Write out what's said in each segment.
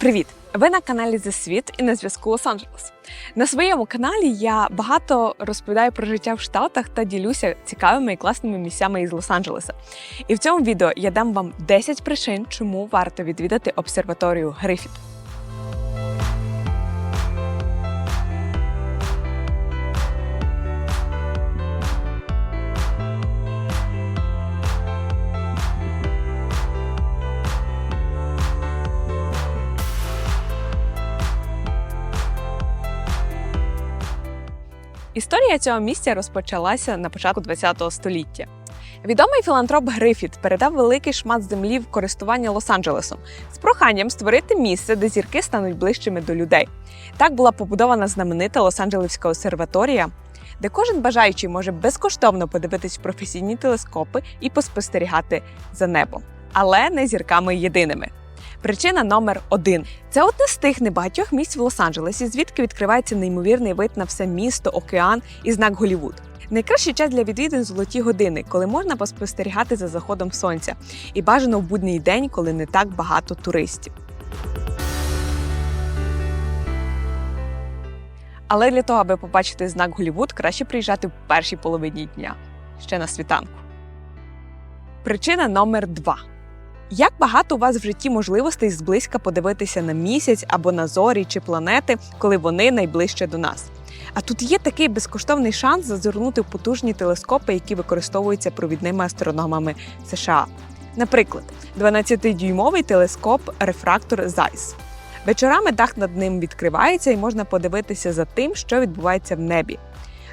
Привіт! Ви на каналі The Світ і на зв'язку Лос-Анджелес. На своєму каналі я багато розповідаю про життя в Штатах та ділюся цікавими і класними місцями із Лос-Анджелеса. І в цьому відео я дам вам 10 причин, чому варто відвідати обсерваторію Грифіт. Історія цього місця розпочалася на початку ХХ століття. Відомий філантроп Грифіт передав великий шмат землі в користування Лос-Анджелесом з проханням створити місце, де зірки стануть ближчими до людей. Так була побудована знаменита Лос-Анджелеська обсерваторія, де кожен бажаючий може безкоштовно подивитись професійні телескопи і поспостерігати за небом, але не зірками єдиними. Причина номер один це одне з тих небагатьох місць в Лос-Анджелесі, звідки відкривається неймовірний вид на все місто, океан і знак Голівуд. Найкращий час для відвідин золоті години, коли можна поспостерігати за заходом сонця, і бажано в будній день, коли не так багато туристів. Але для того, аби побачити знак Голівуд, краще приїжджати в першій половині дня, ще на світанку. Причина номер два. Як багато у вас в житті можливостей зблизька подивитися на місяць або на зорі чи планети, коли вони найближче до нас? А тут є такий безкоштовний шанс зазирнути в потужні телескопи, які використовуються провідними астрономами США. Наприклад, 12-дюймовий телескоп рефрактор Zeiss. Вечорами дах над ним відкривається і можна подивитися за тим, що відбувається в небі.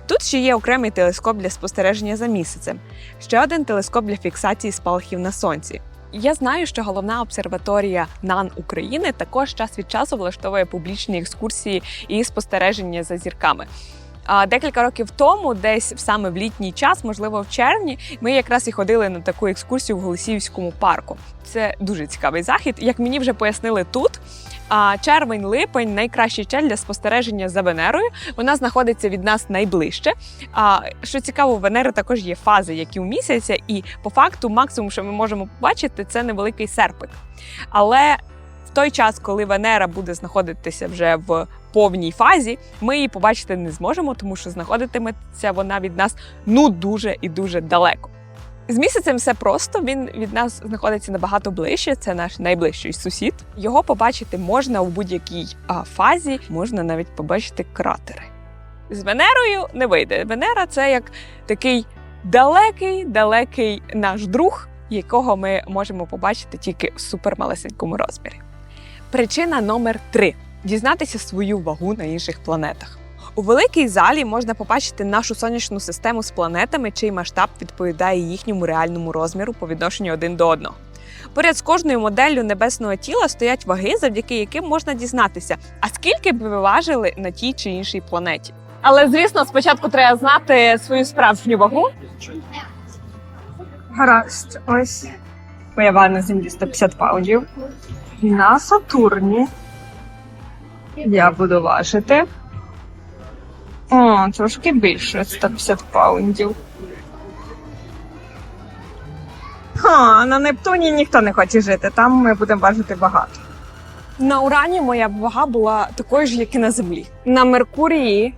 Тут ще є окремий телескоп для спостереження за місяцем, ще один телескоп для фіксації спалахів на сонці. Я знаю, що головна обсерваторія НАН України також час від часу влаштовує публічні екскурсії і спостереження за зірками. Декілька років тому, десь саме в літній час, можливо, в червні, ми якраз і ходили на таку екскурсію в Голосіївському парку. Це дуже цікавий захід. Як мені вже пояснили тут. А червень-липень найкращий час для спостереження за Венерою. Вона знаходиться від нас найближче. А що цікаво, у Венери також є фази, як і у місяця, і по факту максимум, що ми можемо побачити, це невеликий серпик. Але в той час, коли Венера буде знаходитися вже в повній фазі, ми її побачити не зможемо, тому що знаходитиметься вона від нас ну дуже і дуже далеко. З місяцем все просто. Він від нас знаходиться набагато ближче. Це наш найближчий сусід. Його побачити можна у будь-якій фазі, можна навіть побачити кратери. З Венерою не вийде. Венера це як такий далекий, далекий наш друг, якого ми можемо побачити тільки в супермалесенькому розмірі. Причина номер три дізнатися свою вагу на інших планетах. У великій залі можна побачити нашу сонячну систему з планетами, чий масштаб відповідає їхньому реальному розміру по відношенню один до одного. Поряд з кожною моделлю небесного тіла стоять ваги, завдяки яким можна дізнатися, а скільки б ви важили на тій чи іншій планеті. Але звісно, спочатку треба знати свою справжню вагу. Гаразд, ось моя вага на землі 150 паундів. На Сатурні я буду важити. О, трошки більше 150 паундів. Ха, на Нептуні ніхто не хоче жити, там ми будемо важити багато. На Урані моя вага була такою ж, як і на землі. На Меркурії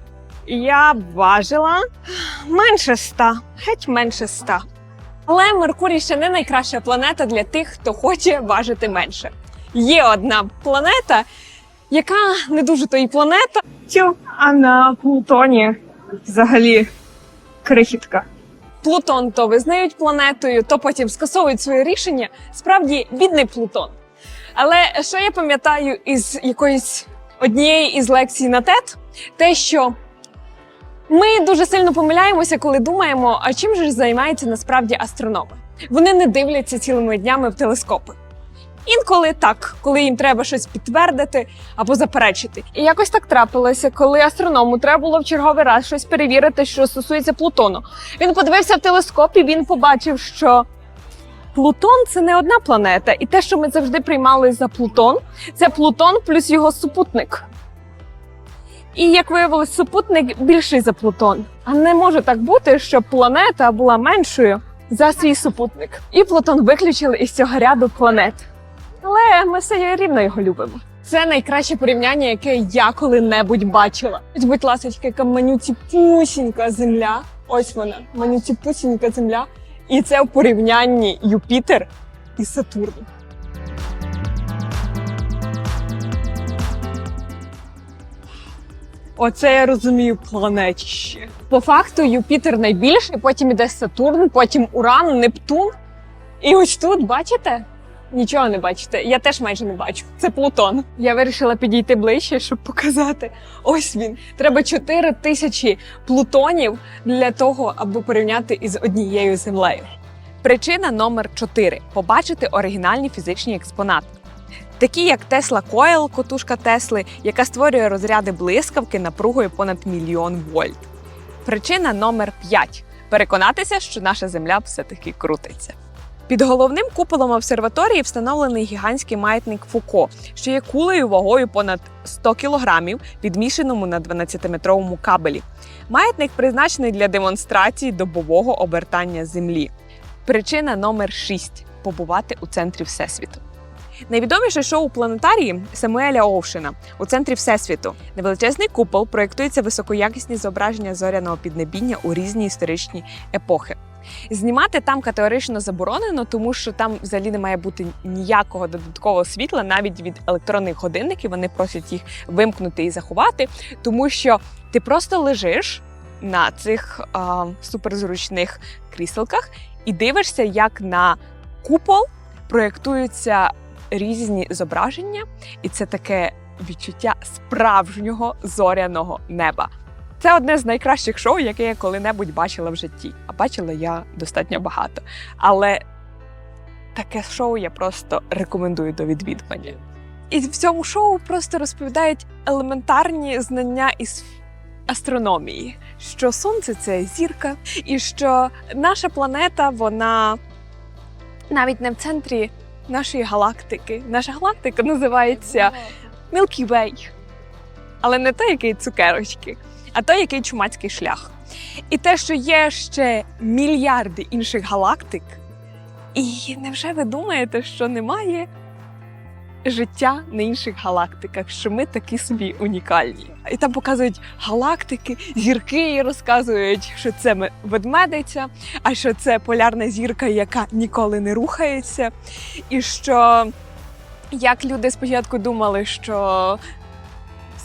я важила менше ста, геть менше ста. Але Меркурій ще не найкраща планета для тих, хто хоче важити менше. Є одна планета, яка не дуже то і планета. Тю, а на Плутоні взагалі крихітка. Плутон то визнають планетою, то потім скасовують своє рішення. Справді бідний Плутон. Але що я пам'ятаю із якоїсь однієї із лекцій на ТЕТ, те, що ми дуже сильно помиляємося, коли думаємо, а чим же займаються насправді астрономи. Вони не дивляться цілими днями в телескопи. Інколи так, коли їм треба щось підтвердити або заперечити. І якось так трапилося, коли астроному треба було в черговий раз щось перевірити, що стосується Плутону. Він подивився в телескоп і він побачив, що Плутон це не одна планета, і те, що ми завжди приймали за Плутон, це Плутон плюс його супутник. І як виявилось, супутник більший за Плутон. А не може так бути, щоб планета була меншою за свій супутник. І Плутон виключили із цього ряду планет. Але ми все рівно його любимо. Це найкраще порівняння, яке я коли-небудь бачила. Ось, будь ласка, яка манюціпусінька земля. Ось вона, манюціпусінька земля. І це в порівнянні Юпітер і Сатурн. Оце я розумію планетіще. По факту Юпітер найбільший, потім іде Сатурн, потім Уран, Нептун. І ось тут, бачите? Нічого не бачите. Я теж майже не бачу. Це Плутон. Я вирішила підійти ближче, щоб показати. Ось він. Треба 4 тисячі плутонів для того, аби порівняти із однією землею. Причина номер 4 побачити оригінальні фізичні експонати. Такі як Тесла Койл, котушка Тесли, яка створює розряди блискавки напругою понад мільйон вольт. Причина номер 5 переконатися, що наша земля все-таки крутиться. Під головним куполом обсерваторії встановлений гігантський маятник Фуко, що є кулею вагою понад 100 кілограмів, підмішеному на 12-метровому кабелі. Маятник призначений для демонстрації добового обертання Землі. Причина номер 6 побувати у центрі Всесвіту. Найвідоміше шоу у планетарії Самуеля Оушена у центрі Всесвіту. Невеличезний купол проєктується високоякісні зображення зоряного піднебіння у різні історичні епохи. Знімати там категорично заборонено, тому що там взагалі не має бути ніякого додаткового світла, навіть від електронних годинників. Вони просять їх вимкнути і заховати, тому що ти просто лежиш на цих а, суперзручних кріселках і дивишся, як на купол проєктуються різні зображення, і це таке відчуття справжнього зоряного неба. Це одне з найкращих шоу, яке я коли-небудь бачила в житті. А бачила я достатньо багато. Але таке шоу я просто рекомендую до відвідування. І в цьому шоу просто розповідають елементарні знання із астрономії, що сонце це зірка, і що наша планета, вона навіть не в центрі нашої галактики. Наша галактика називається Milky Way. Але не той, який цукерочки, а той, який чумацький шлях. І те, що є ще мільярди інших галактик, і невже ви думаєте, що немає життя на інших галактиках, що ми такі собі унікальні? І там показують галактики, зірки і розказують, що це ведмедиця, а що це полярна зірка, яка ніколи не рухається, і що як люди спочатку думали, що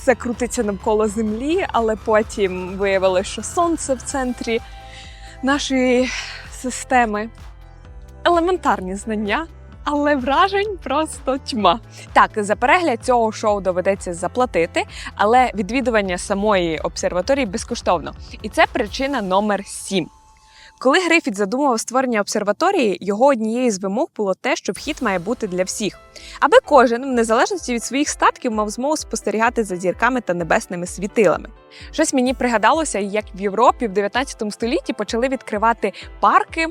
все крутиться навколо землі, але потім виявилося, що сонце в центрі нашої системи. Елементарні знання, але вражень просто тьма. Так, за перегляд цього шоу доведеться заплатити, але відвідування самої обсерваторії безкоштовно. І це причина номер 7. Коли Грифіт задумував створення обсерваторії, його однією з вимог було те, що вхід має бути для всіх, аби кожен, в незалежності від своїх статків, мав змогу спостерігати за зірками та небесними світилами. Щось мені пригадалося, як в Європі в 19 столітті почали відкривати парки.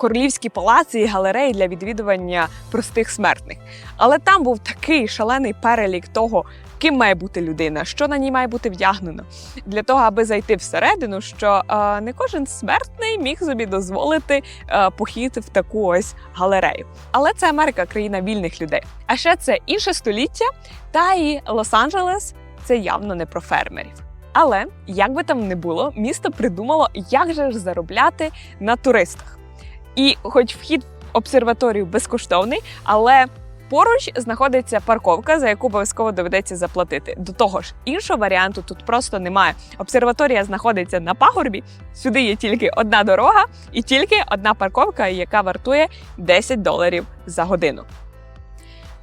Королівські палаци і галереї для відвідування простих смертних. Але там був такий шалений перелік того, ким має бути людина, що на ній має бути вдягнено, для того, аби зайти всередину, що е, не кожен смертний міг собі дозволити е, похід в таку ось галерею. Але це Америка, країна вільних людей. А ще це інше століття, та і Лос-Анджелес це явно не про фермерів. Але як би там не було, місто придумало, як же ж заробляти на туристах. І, хоч вхід в обсерваторію безкоштовний, але поруч знаходиться парковка, за яку обов'язково доведеться заплатити. До того ж, іншого варіанту тут просто немає. Обсерваторія знаходиться на пагорбі. Сюди є тільки одна дорога і тільки одна парковка, яка вартує 10 доларів за годину.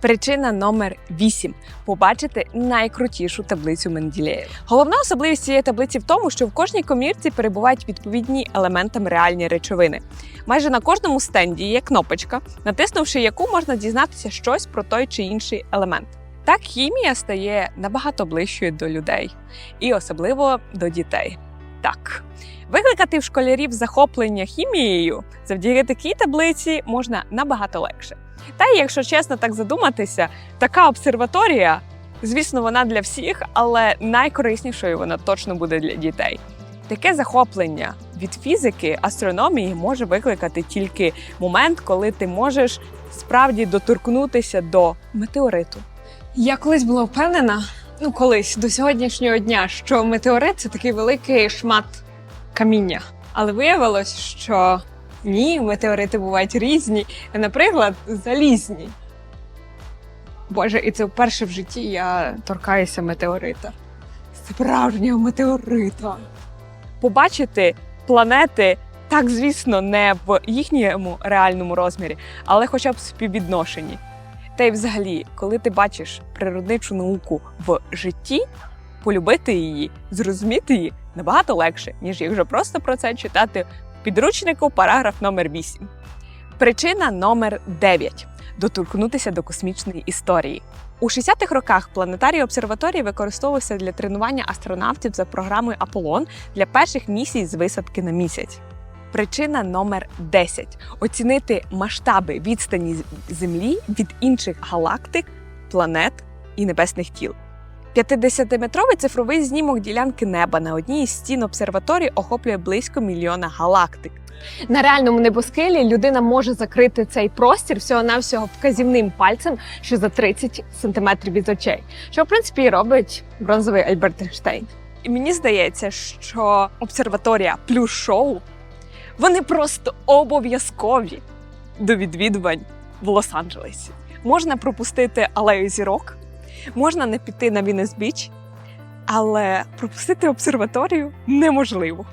Причина номер 8 побачити найкрутішу таблицю Менделєєва. Головна особливість цієї таблиці в тому, що в кожній комірці перебувають відповідні елементам реальні речовини. Майже на кожному стенді є кнопочка, натиснувши яку можна дізнатися щось про той чи інший елемент. Так хімія стає набагато ближчою до людей, і особливо до дітей. Так, викликати в школярів захоплення хімією завдяки такій таблиці можна набагато легше. Та й якщо чесно так задуматися, така обсерваторія, звісно, вона для всіх, але найкориснішою вона точно буде для дітей. Таке захоплення від фізики, астрономії може викликати тільки момент, коли ти можеш справді доторкнутися до метеориту, Я колись була впевнена, ну колись до сьогоднішнього дня, що метеорит це такий великий шмат каміння. Але виявилось, що ні, метеорити бувають різні, наприклад, залізні. Боже, і це вперше в житті я торкаюся метеорита. Справжнього метеорита. Побачити планети, так звісно, не в їхньому реальному розмірі, але хоча б в співвідношенні. Та й взагалі, коли ти бачиш природничу науку в житті, полюбити її, зрозуміти її набагато легше, ніж якщо просто про це читати в підручнику параграф номер 8. Причина номер 9 доторкнутися до космічної історії. У 60-х роках планетарій обсерваторії використовувався для тренування астронавтів за програмою Аполлон для перших місій з висадки на місяць. Причина номер 10 оцінити масштаби відстані Землі від інших галактик, планет і небесних тіл. 50-метровий цифровий знімок ділянки неба на одній із стін обсерваторії охоплює близько мільйона галактик. На реальному небосхилі людина може закрити цей простір всього-навсього вказівним пальцем, що за 30 сантиметрів від очей, що в принципі і робить бронзовий Альберт Ейнштейн. І мені здається, що обсерваторія плюс шоу вони просто обов'язкові до відвідувань в Лос-Анджелесі. Можна пропустити алею зірок, можна не піти на Вінес Біч, але пропустити обсерваторію неможливо.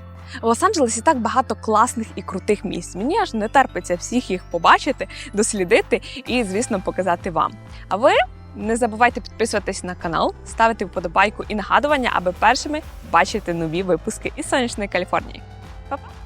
В Лос-Анджелесі так багато класних і крутих місць. Мені аж не терпиться всіх їх побачити, дослідити і, звісно, показати вам. А ви не забувайте підписуватись на канал, ставити вподобайку і нагадування, аби першими бачити нові випуски із сонячної Каліфорнії. Па-па!